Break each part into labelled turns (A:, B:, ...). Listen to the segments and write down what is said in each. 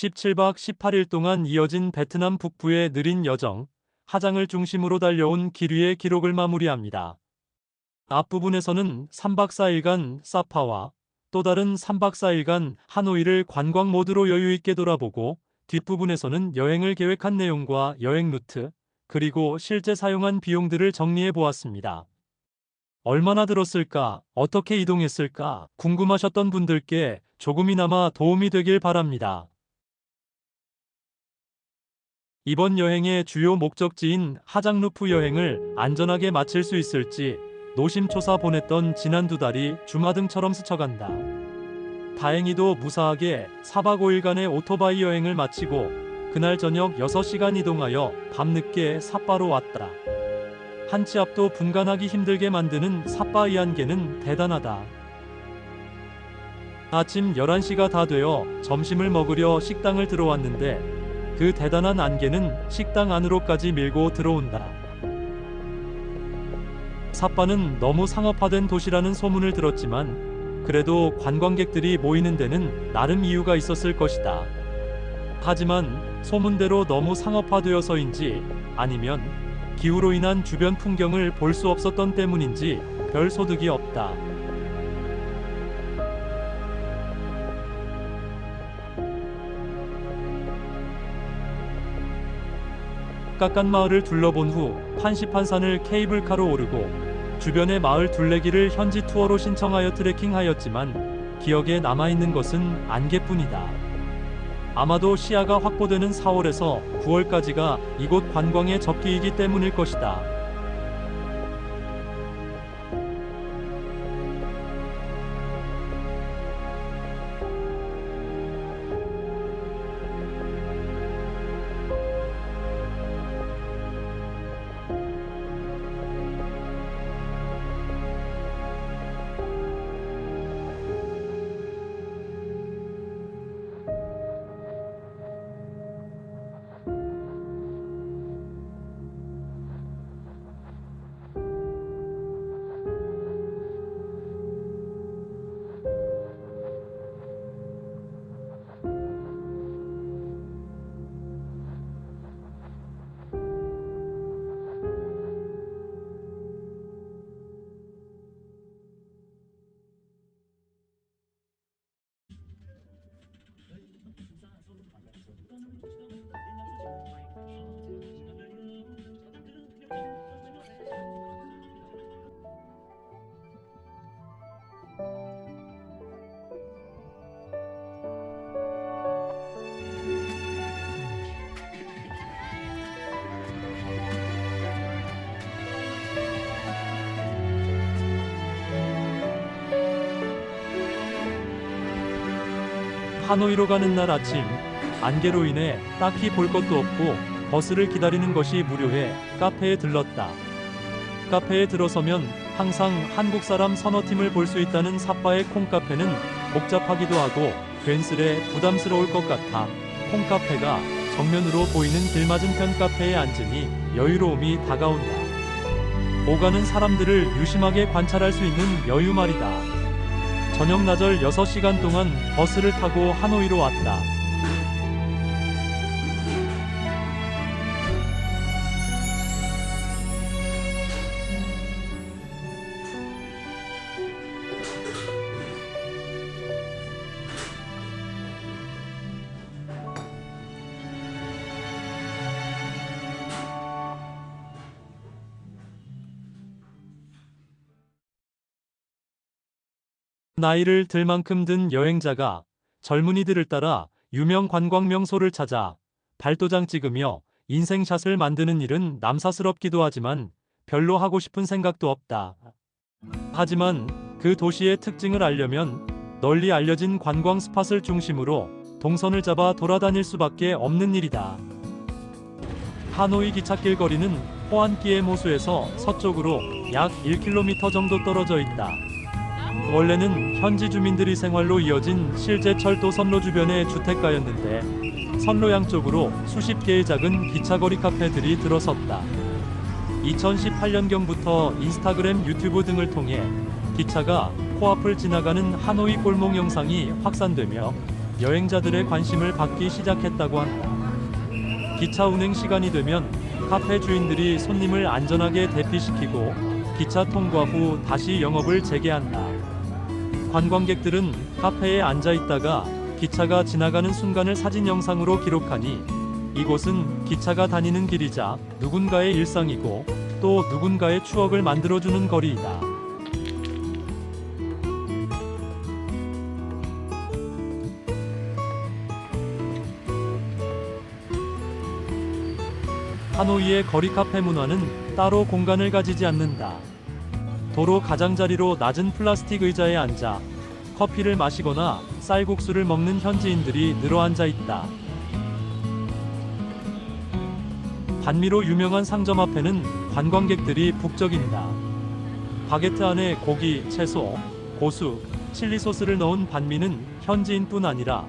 A: 17박 18일 동안 이어진 베트남 북부의 느린 여정, 하장을 중심으로 달려온 길 위의 기록을 마무리합니다. 앞부분에서는 3박 4일간 사파와 또 다른 3박 4일간 하노이를 관광 모드로 여유 있게 돌아보고 뒷부분에서는 여행을 계획한 내용과 여행 루트, 그리고 실제 사용한 비용들을 정리해 보았습니다. 얼마나 들었을까, 어떻게 이동했을까 궁금하셨던 분들께 조금이나마 도움이 되길 바랍니다. 이번 여행의 주요 목적지인 하장루프 여행을 안전하게 마칠 수 있을지 노심초사 보냈던 지난 두 달이 주마등처럼 스쳐간다. 다행히도 무사하게 4박 5일간의 오토바이 여행을 마치고 그날 저녁 6시간 이동하여 밤늦게 삿바로 왔다. 한치 앞도 분간하기 힘들게 만드는 삿바의 안개는 대단하다. 아침 11시가 다 되어 점심을 먹으려 식당을 들어왔는데 그 대단한 안개는 식당 안으로까지 밀고 들어온다. 삿바는 너무 상업화된 도시라는 소문을 들었지만 그래도 관광객들이 모이는 데는 나름 이유가 있었을 것이다. 하지만 소문대로 너무 상업화되어서인지 아니면 기후로 인한 주변 풍경을 볼 수 없었던 때문인지 별 소득이 없다. 깎간 마을을 둘러본 후 판시판산을 케이블카로 오르고 주변의 마을 둘레길을 현지 투어로 신청하여 트레킹하였지만 기억에 남아있는 것은 안개뿐이다. 아마도 시야가 확보되는 4월에서 9월까지가 이곳 관광의 적기이기 때문일 것이다. 하노이로 가는 날 아침 안개로 인해 딱히 볼 것도 없고 버스를 기다리는 것이 무료해 카페에 들렀다. 카페에 들어서면 항상 한국 사람 서너 팀을 볼 수 있다는 삿바의 콩카페는 복잡하기도 하고 괜스레 부담스러울 것 같아 콩카페가 정면으로 보이는 길 맞은편 카페에 앉으니 여유로움이 다가온다. 오가는 사람들을 유심하게 관찰할 수 있는 여유 말이다. 저녁 나절 6시간 동안 버스를 타고 하노이로 왔다. 나이를 들 만큼 든 여행자가 젊은이들을 따라 유명 관광 명소를 찾아 발도장 찍으며 인생샷을 만드는 일은 남사스럽기도 하지만 별로 하고 싶은 생각도 없다. 하지만 그 도시의 특징을 알려면 널리 알려진 관광 스팟을 중심으로 동선을 잡아 돌아다닐 수밖에 없는 일이다. 하노이 기찻길 거리는 호안키의 모수에서 서쪽으로 약 1km 정도 떨어져 있다. 원래는 현지 주민들이 생활로 이어진 실제 철도 선로 주변의 주택가였는데 선로 양쪽으로 수십 개의 작은 기차거리 카페들이 들어섰다. 2018년경부터 인스타그램, 유튜브 등을 통해 기차가 코앞을 지나가는 하노이 골목 영상이 확산되며 여행자들의 관심을 받기 시작했다고 한다. 기차 운행 시간이 되면 카페 주인들이 손님을 안전하게 대피시키고 기차 통과 후 다시 영업을 재개한다. 관광객들은 카페에 앉아 있다가 기차가 지나가는 순간을 사진 영상으로 기록하니 이곳은 기차가 다니는 길이자 누군가의 일상이고 또 누군가의 추억을 만들어주는 거리이다. 하노이의 거리 카페 문화는 따로 공간을 가지지 않는다. 도로 가장자리로 낮은 플라스틱 의자에 앉아 커피를 마시거나 쌀국수를 먹는 현지인들이 늘어앉아 있다. 반미로 유명한 상점 앞에는 관광객들이 북적인다. 바게트 안에 고기, 채소, 고수, 칠리 소스를 넣은 반미는 현지인뿐 아니라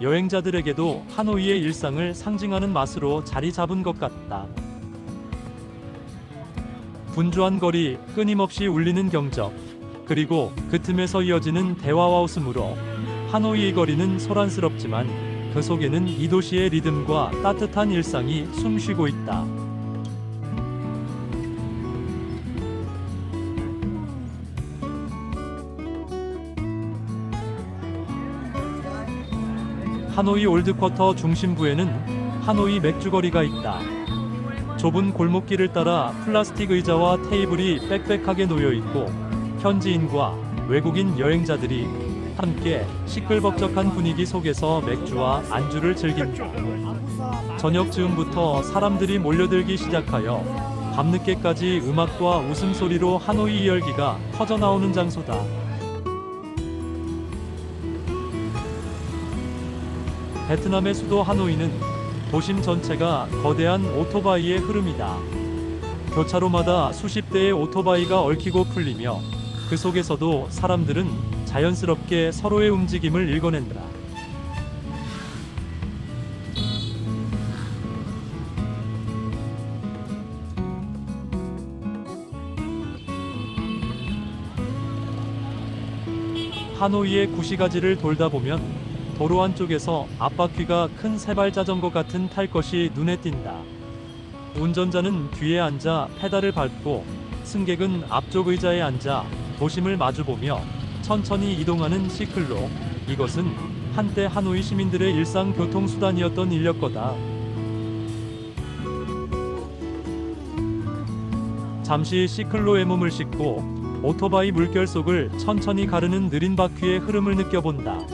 A: 여행자들에게도 하노이의 일상을 상징하는 맛으로 자리 잡은 것 같다. 분주한 거리, 끊임없이 울리는 경적, 그리고 그 틈에서 이어지는 대화와 웃음으로 하노이의 거리는 소란스럽지만 그 속에는 이 도시의 리듬과 따뜻한 일상이 숨쉬고 있다. 하노이 올드쿼터 중심부에는 하노이 맥주거리가 있다. 좁은 골목길을 따라 플라스틱 의자와 테이블이 빽빽하게 놓여 있고 현지인과 외국인 여행자들이 함께 시끌벅적한 분위기 속에서 맥주와 안주를 즐긴다. 저녁 즈음부터 사람들이 몰려들기 시작하여 밤늦게까지 음악과 웃음소리로 하노이 열기가 터져나오는 장소다. 베트남의 수도 하노이는 도심 전체가 거대한 오토바이의 흐름이다. 교차로마다 수십 대의 오토바이가 얽히고 풀리며 그 속에서도 사람들은 자연스럽게 서로의 움직임을 읽어낸다. 하노이의 구시가지를 돌다 보면 도로 한쪽에서 앞바퀴가 큰 세발 자전거 같은 탈 것이 눈에 띈다. 운전자는 뒤에 앉아 페달을 밟고 승객은 앞쪽 의자에 앉아 도심을 마주보며 천천히 이동하는 시클로 이것은 한때 하노이 시민들의 일상 교통 수단이었던 인력 거다. 잠시 시클로에 몸을 싣고 오토바이 물결 속을 천천히 가르는 느린 바퀴의 흐름을 느껴본다.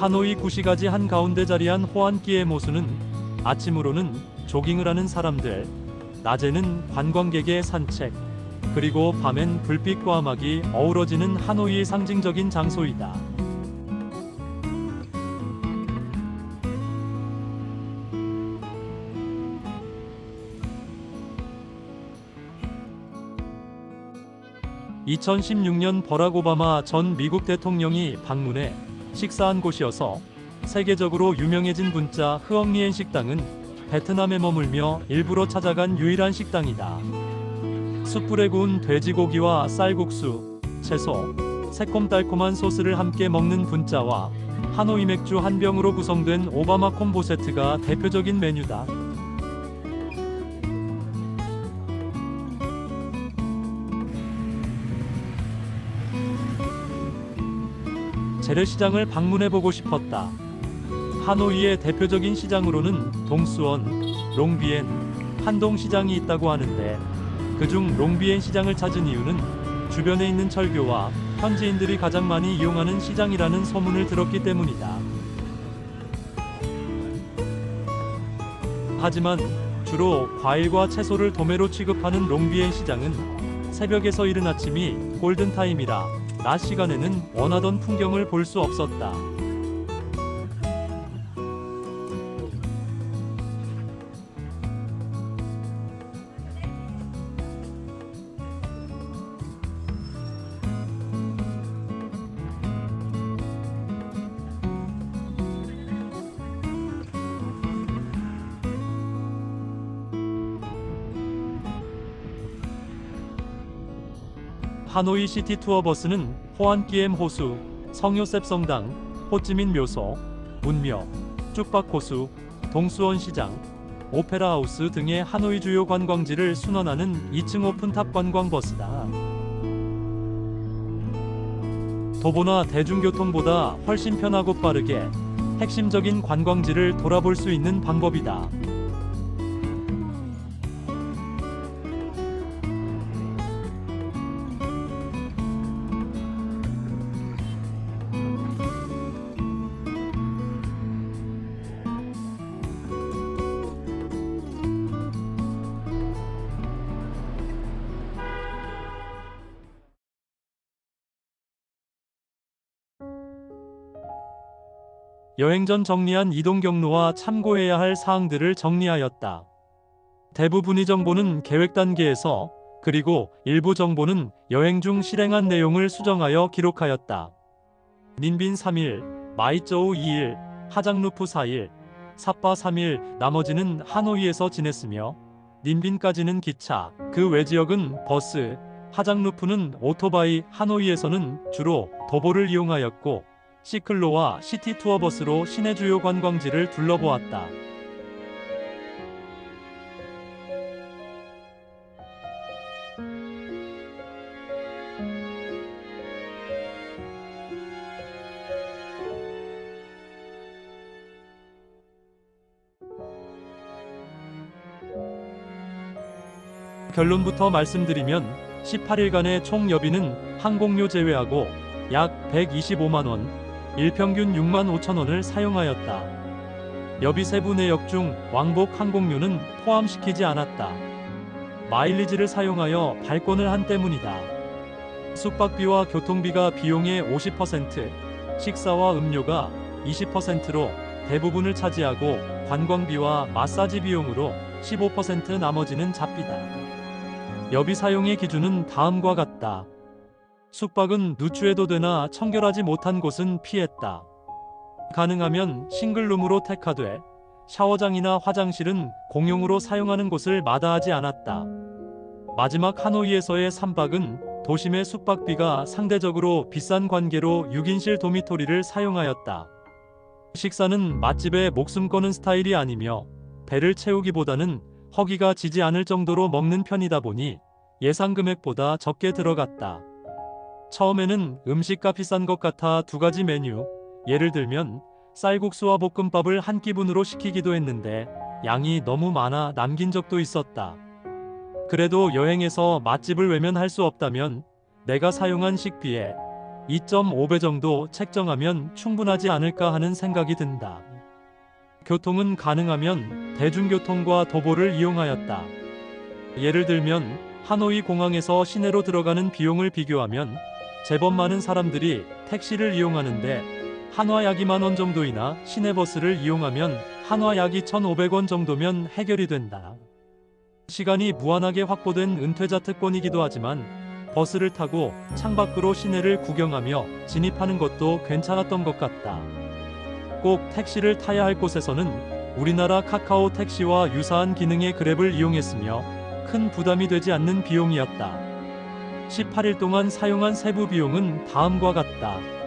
A: 하노이 구시가지 한 가운데 자리한 호안기의 모수는 아침으로는 조깅을 하는 사람들, 낮에는 관광객의 산책, 그리고 밤엔 불빛과 음악이 어우러지는 하노이의 상징적인 장소이다. (2016년) 버락 오바마 전 미국 대통령이 방문해 식사한 곳이어서 세계적으로 유명해진 분짜 흐엉리엔 식당은 베트남에 머물며 일부러 찾아간 유일한 식당이다. 숯불에 구운 돼지고기와 쌀국수, 채소, 새콤달콤한 소스를 함께 먹는 분짜와 하노이 맥주 한 병으로 구성된 오바마 콤보 세트가 대표적인 메뉴다. 재래시장을 방문해보고 싶었다. 하노이의 대표적인 시장으로는 동수원, 롱비엔, 한동시장이 있다고 하는데 그중 롱비엔 시장을 찾은 이유는 주변에 있는 철교와 현지인들이 가장 많이 이용하는 시장이라는 소문을 들었기 때문이다. 하지만 주로 과일과 채소를 도매로 취급하는 롱비엔 시장은 새벽에서 이른 아침이 골든타임이라 낮 시간에는 원하던 풍경을 볼 수 없었다. 하노이 시티 투어 버스는 호안기엠 호수, 성요셉 성당, 호찌민 묘소, 문묘, 쭈박호수, 동수원 시장, 오페라 하우스 등의 하노이 주요 관광지를 순환하는 2층 오픈탑 관광 버스다. 도보나 대중교통보다 훨씬 편하고 빠르게 핵심적인 관광지를 돌아볼 수 있는 방법이다. 여행 전 정리한 이동 경로와 참고해야 할 사항들을 정리하였다. 대부분의 정보는 계획 단계에서 그리고 일부 정보는 여행 중 실행한 내용을 수정하여 기록하였다. 닌빈 3일, 마이쩌우 2일, 하장루프 4일, 삿바 3일, 나머지는 하노이에서 지냈으며 닌빈까지는 기차, 그 외 지역은 버스, 하장루프는 오토바이, 하노이에서는 주로 도보를 이용하였고 시클로와 시티 투어 버스로 시내 주요 관광지를 둘러보았다. 결론부터 말씀드리면 18일간의 총 여비는 항공료 제외하고 약 125만 원, 일평균 6만 5천 원을 사용하였다. 여비 세부 내역 중 왕복 항공료는 포함시키지 않았다. 마일리지를 사용하여 발권을 한 때문이다. 숙박비와 교통비가 비용의 50%, 식사와 음료가 20%로 대부분을 차지하고 관광비와 마사지 비용으로 15% 나머지는 잡히다. 여비 사용의 기준은 다음과 같다. 숙박은 누추해도 되나 청결하지 못한 곳은 피했다. 가능하면 싱글룸으로 택하되 샤워장이나 화장실은 공용으로 사용하는 곳을 마다하지 않았다. 마지막 하노이에서의 3박은 도심의 숙박비가 상대적으로 비싼 관계로 6인실 도미토리를 사용하였다. 식사는 맛집에 목숨 거는 스타일이 아니며 배를 채우기보다는 허기가 지지 않을 정도로 먹는 편이다 보니 예상 금액보다 적게 들어갔다. 처음에는 음식값 비싼 것 같아 두 가지 메뉴, 예를 들면 쌀국수와 볶음밥을 한 끼분으로 시키기도 했는데 양이 너무 많아 남긴 적도 있었다. 그래도 여행에서 맛집을 외면할 수 없다면 내가 사용한 식비에 2.5배 정도 책정하면 충분하지 않을까 하는 생각이 든다. 교통은 가능하면 대중교통과 도보를 이용하였다. 예를 들면 하노이 공항에서 시내로 들어가는 비용을 비교하면 제법 많은 사람들이 택시를 이용하는데 한화약이 만원 정도이나 시내버스를 이용하면 한화약이 1,500원 정도면 해결이 된다. 시간이 무한하게 확보된 은퇴자 특권이기도 하지만 버스를 타고 창밖으로 시내를 구경하며 진입하는 것도 괜찮았던 것 같다. 꼭 택시를 타야 할 곳에서는 우리나라 카카오 택시와 유사한 기능의 그랩을 이용했으며 큰 부담이 되지 않는 비용이었다. 18일 동안 사용한 세부 비용은 다음과 같다.